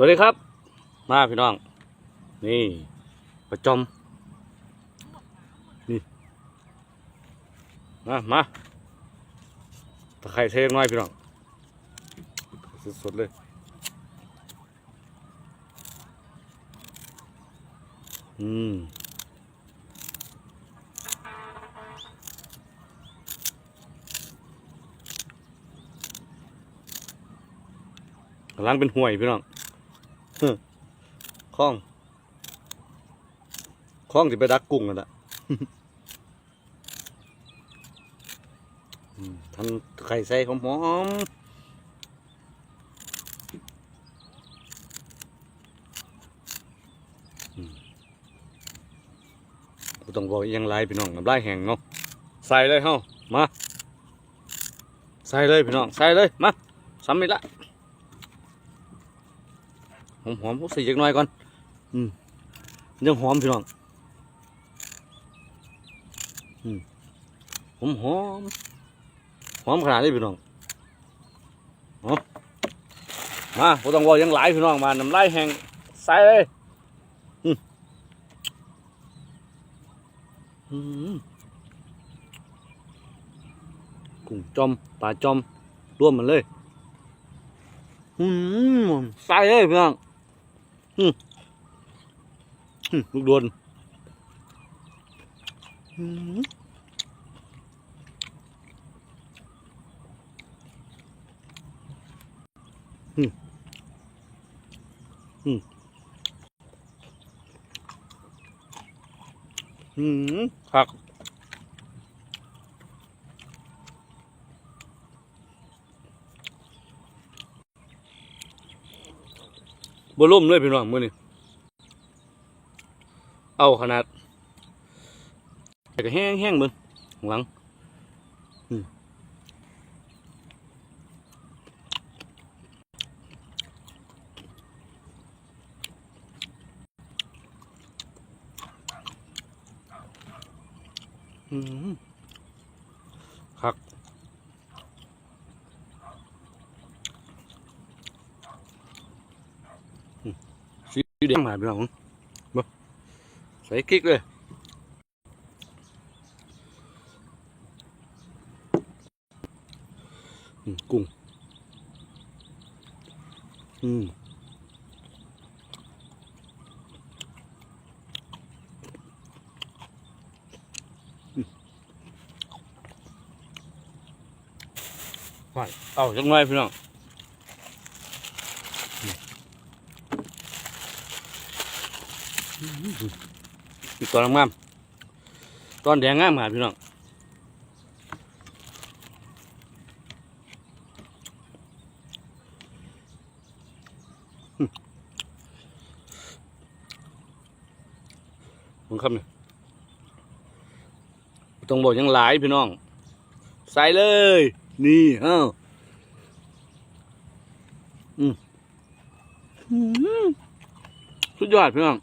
วัสดีครับ มาพี่น้อง นี่ประจอมนี่มามาตะไคร้เทงน้อยพี่น้องสดๆเลยอืมกำลังเป็นห่วยพี่น้อง คล้องคล้องจะไปดักกุ้งกันละทำไข่ใส่หอมๆอืมต้องบอกยังไรพี่น้องน้ำลายแห้งเนาะใส่เลยเฮ้ามาใส่เลยพี่น้องใส่เลยมาซ้ำอีกละหอมหอมๆใส่จักหน่อยก่อน อืมยังหอมพี่น้องอืมหอมหอมหอมขนาดนี้พี่น้องเอมาบ่ต้องบอกหยังหลายพี่น้องมาน้ำลายแห้งใส่เลยอืมอืมกุ้งจอมปลาจอมร่วมมันเลย อืมใส่เลยพี่น้องอืม ลูกโดนอืมอืมอืมอืมครับบล่มเลยพี่น้องมื้อนี้ เอาขนาดแต่ก็แห้งแห้งๆเบิ่งหลังอืมอืมคักอืมสีแดงมาพี่น้องบ่ ใส่กิ๊กเลยอืมกุ้งอืม อืมไปเอาจังไงพี่น้องอืมอีกตอนงามๆตอนแดงงามหาพี่น้องมึงคำเนี่ยต้องบอกยังหลายพี่น้อง ใส่เลย นี่เอ้าอืมอืมสุดยอดพี่น้อง